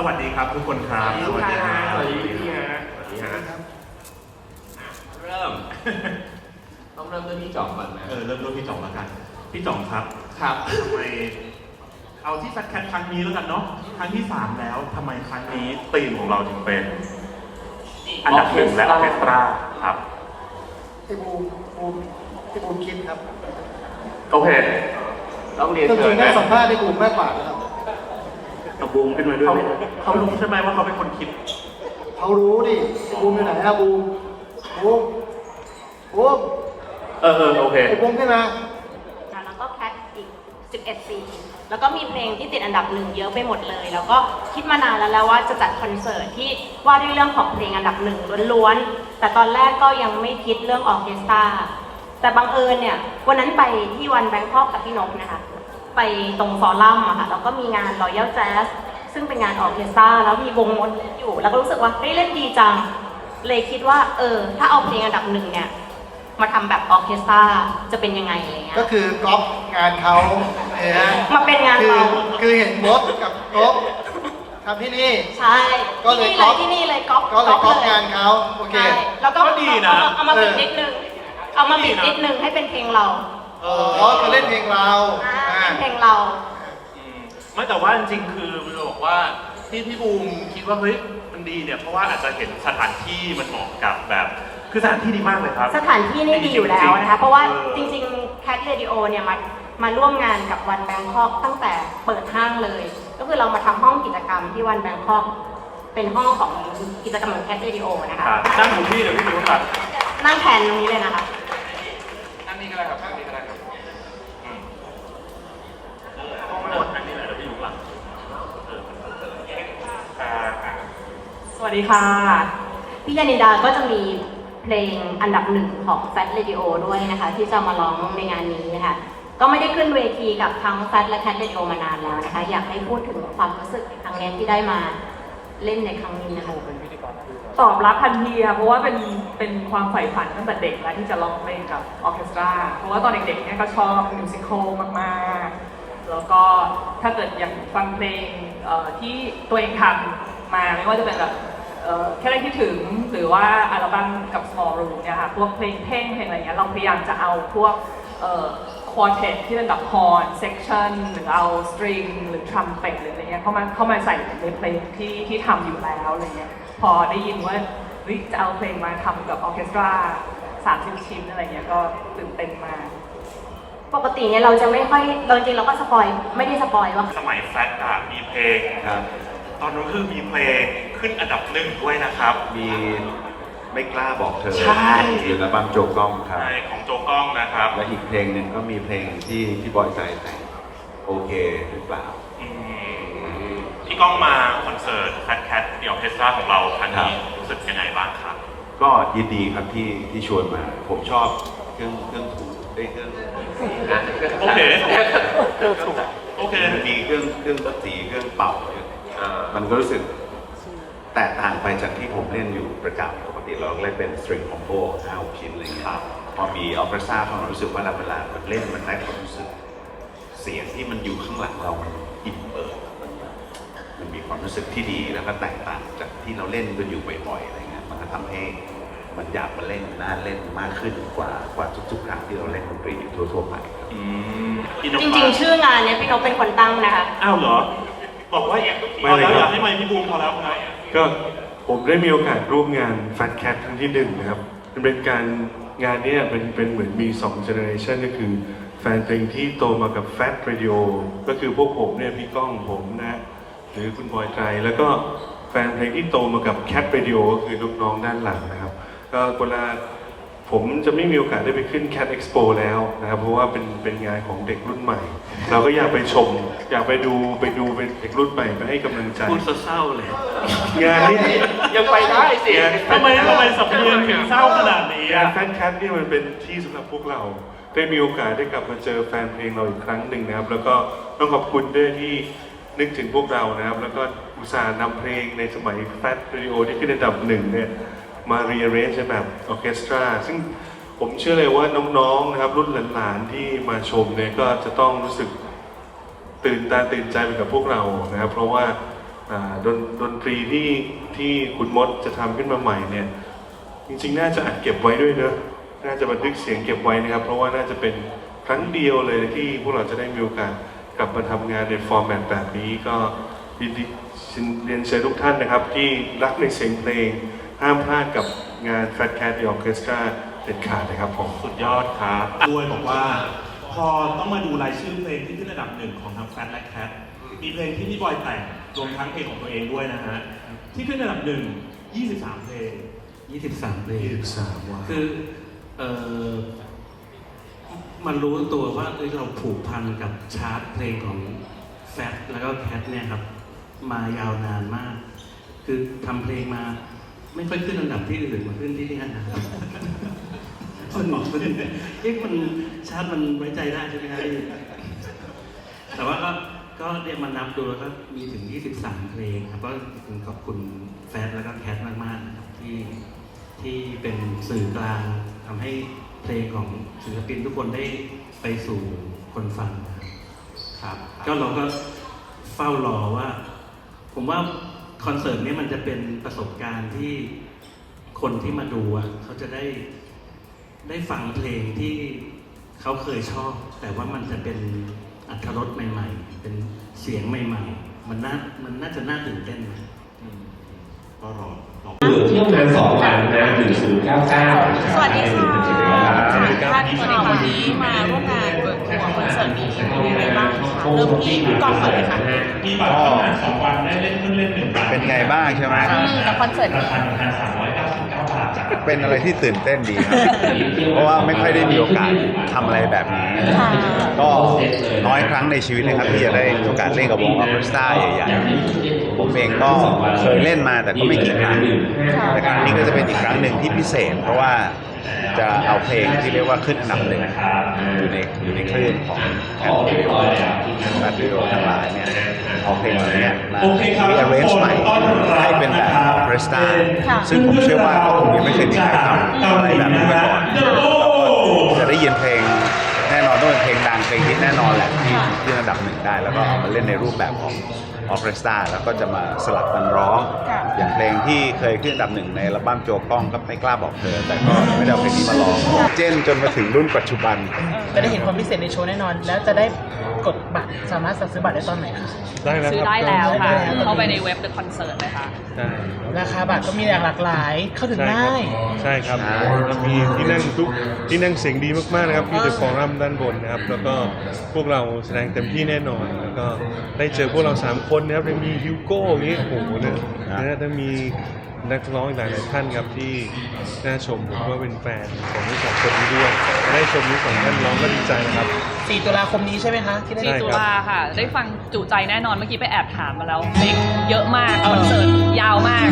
สวัสดีครับทุกคนครับสวัสดีครับสวัสดีสวัสดีคครัรับบสวัสดีฮะเริ่ม ต้องเริ่มด้วยพี่จ่องก่อนนะเออเริ่มด้วยพี่จ่องแล้วกัน พี่จ่องครับ ครับทำไมเอาที่แฟตแคทครั้งนี้แล้วกันเนาะ ครั้งที่สามแล้วทำไมครั้งนี้ธีมของเราถึงเป็น อันดับหนึ่งและออร์เคสตราครับที่บูมบูมที่บูมคิดครับ โอเคต้องเรียนจเชิริญงๆได้นะสัมภาษณ์ที่บูมมากกว่านะครับ กระบูมขึ้นมาด้วยเขารู้ใช่ไหมว่าเขาเป็นคนคิด เขารู้ดิที่บูมอยู่ไหนอะบูมบูมบูมเออเออโอเค ไอ้บูมขึ้นมาแล้วก็แคทอีก 11 ปี แล้วก็มีเพลงที่ติดอันดับหนึ่งเยอะไปหมดเลย แล้วก็คิดมานานแล้วแล้วว่าจะจัดคอนเสิร์ตที่ว่าด้วยเรื่องของเพลงอันดับหนึ่งล้วนๆ แต่ตอนแรกก็ยังไม่คิดเรื่องออร์เคสตราแต่บังเอิญเนี่ย วันนั้นไปที่วันแบงคอกกับพี่นกนะคะ ไปตรงฟอรัมอะค่ะแล้วก็มีงาน Royal Jazz ซึ่งเป็นงานออร์เคสตราแล้วมีวงมนอยู่ แล้วก็รู้สึกว่าเฮ้ยเล่นดีจัง เลยคิดว่า เออ ถ้าเอาเพลงอันดับหนึ่งเนี่ยมาทำแบบออร์เคสตราจะเป็นยังไงอะไรเงี้ยก็คือก๊อปงานเขาเนี่ยฮะมาเป็นงานคือเราคือเห็นบอสกับก๊อปทำที่นี่ ใช่ก็เลยที่นี่ก๊เลอปยที่นี่เลยก๊อปก็เลยก๊อปลงานเขาโอเค ใช่แล้วก็ก็ดีนะ เอาเอามาบิดเออนิดนึงเอามาบิดนิดนึงให้เป็นเพลงเรา อ๋อคือเล่นเพลงเราอ่าอ่าเป็นเพลงเรา อืมไม่แต่ว่าจริงๆคือเราบอกว่าที่พี่บูมคิดว่าเฮ้ยมันดีเนี่ยเพราะว่าอาจจะเห็นสถานที่มันเหมาะกับแบบ คือสถานที่ดีมากเลยครับสถานที่นี่ดีอยู่แล้วนะคะ เพราะว่าเออจริงๆ Cat Radio เนี่ยมามาร่วมงานกับวันแบงคอกตั้งแต่เปิดห้างเลย ก็คือเรามาทำห้องกิจกรรมที่วันแบงคอกเป็นห้องของกิจกรรมของ Cat Radio นะคะ ครับนั่งอยู่ที่เดี๋ยวพี่ดูครับนั่งแทนตรงนี้เลยนะคะ นั่นนี่ก็ได้ครับนั่นนี่ก็ได้ครับ หมดอันนี้แหละเดี๋ยวพี่อยู่หลังเอออ่าอ่า ส วัสดีค่ะ พี่ยานิดาก็จะมีเพลงอันดับหนึ่งของ Fat Radio ด้วยนะคะ ที่จะมาร้องในงานนี้นะคะก็ไม่ได้ขึ้นเวทีกับทั้ง Fat และ Cat Radio มานานแล้วนะคะ อยากให้พูดถึงความรู้สึกในครั้งนี้ที่ได้มาเล่นในครั้งนี้นะคะตอบรับทันทีค่ะเพราะว่าเป็นเป็นความใฝ่ฝันตั้งแต่เด็กแล้วที่จะร้องเพลงกับออเคสตราเพราะว่าตอนเด็กๆเนี่ยก็ชอบมิวสิควลมากๆ แล้วก็ถ้าเกิดอยางฟังเพลงที่ตัวเองทำมาไม่ว่าจะเป็นแบบ แค่ได้คิดถึงหรือว่าอัลบั้มกับ small room เนี่ยค่ะพวกเพลงเท่งเพลงอะไรเงี้ยเราพยายามจะเอาพวกควอเทตที่เป็นแบบฮอร์นเซกชันหรือเอาสตริงหรือทรัมเป็ตหรืออะไรเงี้ยเข้ามาเข้ามาใส่ในเพลงที่ที่ทำอยู่แล้วอะไรเงี้ยพอได้ยินว่าเฮ้ยจะเอาเพลงมาทำกับออร์เคสตรา30ชิ้นอะไรเงี้ยก็ตื่นเต้นมากปกติเนี่ยเราจะไม่ค่อยเราจริงๆเราก็สปอยไม่ได้สปอยว่าสมัยแฟตอะมีเพลงครับตอนนั้นคือมีเพลง ขึ้นอันดับหนึ่งด้วยนะครับ มีไม่กล้าบอกเธอใช่หรือระบำโจกล้องครับใช่ของโจกล้องนะครับและอีกเพลงหนึ่งก็มีเพลงที่ที่บอยใจแต่งโอเคหรือเปล่า อืมพี่ก้องมาคอนเสิร์ตแฟตแคทเดี่ยวเพสตราของเราครั้งนี้รู้สึกยังไงบ้างครับ ก็ยินดีครับที่ที่ชวนมา ผมชอบเครื่องเครื่องถูเอ้ยเครื่องโอเค โอเค มันมีเครื่องเครื่องสีเครื่องเป่าเนี่ยอ่ามันก็รู้สึก แตกต่างไปจากที่ผมเล่นอยู่ประจำปกติเราเล่นเป็นสตริงคอมโบห้าหกชิ้นอะไรเงี้ยพอมีออร์เคสตราเข้ามารู้สึกว่าเวลามันเล่นมันได้ความรู้สึก เสียงที่มันอยู่ข้างหลังเรามันอิ่มเอิบมันมันมีความรู้สึกที่ดีแล้วก็แตกต่างจากที่เราเล่นกันอยู่บ่อยๆอะไรเงี้ยมันก็ทำให้มันอยากมาเล่นน่าเล่นมากขึ้นกว่ากว่าทุกๆครั้งที่เราเล่นดนตรีอยู่ทั่วๆไปครับอืมพี่นกจริงๆ ชื่องานเนี่ยพี่นกเป็นคนตั้งนะคะอ้าวเหรอ บอกว่าพอแล้วอยากให้ไมค์พี่บูมพอแล้วครับก็ผมได้มีโอกาสร่วมงาน Fat Cat ครั้งที่หนึ่งนะครับ มันเป็นการงานเนี้เป็นเป็นเหมือนมี2 generation ก็คือแฟนเพลงที่โตมากับ Fat Radio ก็คือพวกผมเนี่ยพี่ก้องผมนะหรือคุณบอยไตรแล้วก็แฟนเพลงที่โตมากับ Cat Radio ก็คือลูกน้องด้านหลังนะครับ ก็เวลา ผมจะไม่มีโอกาสได้ไปขึ้น Cat Expo แล้วนะครับเพราะว่าเป็นเป็นงานของเด็กรุ่นใหม่ เราก็อยากไปชม อยากไปดูไปดูเป็นเด็กรุ่นใหม่ไปให้กำลังใจพูดเศร้าเลย งานนี้ ยังไปได้สิทำไมทำไมสำเนียงถึงเศร้าขนาดนี้งานอะแฟนแคทนี่มันเป็นที่สำหรับพวกเรา ได้มีโอกาสได้กลับมาเจอแฟนเพลงเราอีกครั้งหนึ่งนะครับ แล้วก็ต้องขอบคุณด้วยที่นึกถึงพวกเรานะครับ แล้วก็อุตส่าห์นำเพลงในสมัยแฟตเรดิโอที่ขึ้นอันดับหนึ่งเนี่ย มา rearrange ในแบบออเคสตราซึ่งผมเชื่อเลยว่าน้องๆนะครับรุ่นหลานๆที่มาชมเนี่ยก็จะต้องรู้สึกตื่นตาตื่นใจไปกับพวกเรานะครับ เพราะว่าดนดนตรีที่ที่คุณมดจะทำขึ้นมาใหม่เนี่ยจริงๆ น่าจะอัดเก็บไว้ด้วยเนอะน่าจะบันทึกเสียงเก็บไว้นะครับ เพราะว่าน่าจะเป็นครั้งเดียวเลยที่พวกเราจะได้มีโอกาสกลับมาทำงานในฟอร์แมตแบบนี้ก็ยินดีเรียนเชิญทุกท่านนะครับ ที่รักในเสียงเพลง ห้ามพลาดกับงาน Fat Cat The Orchestra เด็ดขาดนะครับผม สุดยอดครับด้วยบอกว่า พอต้องมาดูรายชื่อเพลงที่ขึ้นอันดับหนึ่งของทางแฟนและแคทมีเพลงที่พี่บอยแต่งรวมทั้งเพลงของตัวเองด้วยนะฮะ ที่ขึ้นอันดับหนึ่ง 23 เพลง 23 เพลง 23ว้าวคือเออมันรู้ตัวว่าเอ้ยเราผูกพันกับชาร์ตเพลงของแฟตแล้วก็แคทเนี่ยครับ มายาวนานมาก คือทำเพลงมา ไม่ค่อยขึ้นอันดับที่อื่นมาขึ้นที่นี่นะครับมันมันเอ๊ะมันชาร์ตมันไว้ใจได้ใช่ไหมครับแต่ว่าก็ก็เรียกมานับดูแล้วก็มีถึง 23 เพลงครับก็ขอบคุณแฟตแล้วก็แคทมากๆนะครับที่ที่เป็นสื่อกลางทำให้เพลงของศิลปินทุกคนได้ไปสู่คนฟังนะครับ ก็เราก็เฝ้ารอว่า ผมว่า คอนเสิร์ตนี้มันจะเป็นประสบการณ์ที่คนที่มาดูอะเขาจะได้ได้ฟังเพลงที่เขาเคยชอบ แต่ว่ามันจะเป็นอัธรสใหม่ ๆ เป็นเสียงใหม่ ๆ มันน่ามันน่าจะน่าตื่นเต้นนะอืมก็รอรอ เหลือเที่ยวงานสองวันนะหนึ่งศูนย์เก้าเก้าสวัสดีค่ะท่านสวัสดีวันนี้มาร่วมงานเปิดตัวคอนเสิร์ตนี้เป็นยังไงบ้างคะเริ่มที่กองก่อนเลยค่ะมีบัตรเข้างานสองวันได้เล่นเครื่องเล่นหนึ่งบัตรเป็นไงบ้างใช่ไหมอืมกับคอนเสิร์ตรานี้คาหนึ่งพันสามร้อยเก้าสิบ เก้าบาทจ้ะเป็นอะไรที่ตื่นเต้นดีครับเพราะว่าไม่ค่อยได้มีโอกาสทำอะไรแบบนี้ ค่ะก็น้อยครั้งในชีวิตนะครับที่จะได้มีโอกาสเล่นกับวงออร์เคสตราใหญ่ๆผมเองก็เคยเล่นมาแต่ก็ไม่กี่ครั้งแต่ครั้งนี้ก็จะเป็นอีกครั้งหนึ่งที่พิเศษ เพราะว่าจะเอาเพลงที่เรียกว่าขึ้นอันดับหนึ่งอยู่ในอยู่ในคลื่นของแอนดริโอแอนดริโอทั้งหลายเนี่ย เอาเพลงเหล่านี้มาโอเคครับรีอาร์เรนจ์ใหม่ให้เป็นแบบออร์เคสตราซึ่งผมเชื่อว่าก็คงยังไม่เคยมีใครทำอะไรแบบนี้มาก่อนจะได้ยินเพลงแน่นอนต้องเป็นเพลงดังเพลงฮิตแน่นอนแหละที่ขึ้นอันดับหนึ่งได้ แล้วก็เอามาเล่นในรูปแบบของออร์เคสตราแล้วก็จะมาสลับกันร้อง อย่างเพลงที่เคยขึ้นอันดับหนึ่งในอัลบั้มโจกล้องก็ไม่กล้าบอกเธอ แต่ก็ไม่ได้เอาเพลงนี้มาร้อง เจนจนมาถึงรุ่นปัจจุบันจะได้เห็นความพิเศษในโชว์แน่นอน แล้วจะได้ก ดบัตรสามารถสั่งซื้อบัตรได้ตอนไหนคะได้แล้วซื้อครับได้แล้วค่ะได้แล้วเข้าไปในเว็บ The Concert เลยค่ะ ได้ราคาบัตรก็มีอย่างหลากหลายเข้าถึงใช่คง่ารับยใช่ครับเรามีที่นั่งทุกที่นั่งเสียงดีมากๆนะครับที่เดอะฟอรัมด้านบนนะครับ แล้วก็พวกเราแสดงเต็มที่แน่นอน แล้วก็ได้เจอพวกเรา3คนนะครับยังมีฮิวโก้อย่างนี้โอ้โหเนี่ยนะถ้ามีนักร้องอีกหลายๆท่านครับที่น่าชมผมว่าเป็นแฟนของทั้งสองคนนี้ด้วยได้ชมทั้งสองท่านร้องก็ดีใจนะครับ 4 ตุลาคมนี้ใช่ไหมคะที่ได้ใช่4ตุครับลาค่ะ ได้ฟังจุใจแน่นอนเมื่อกี้ไปแอบถามมาแล้วเพลงเยอะมากคอนเสิร์ตยาวมาก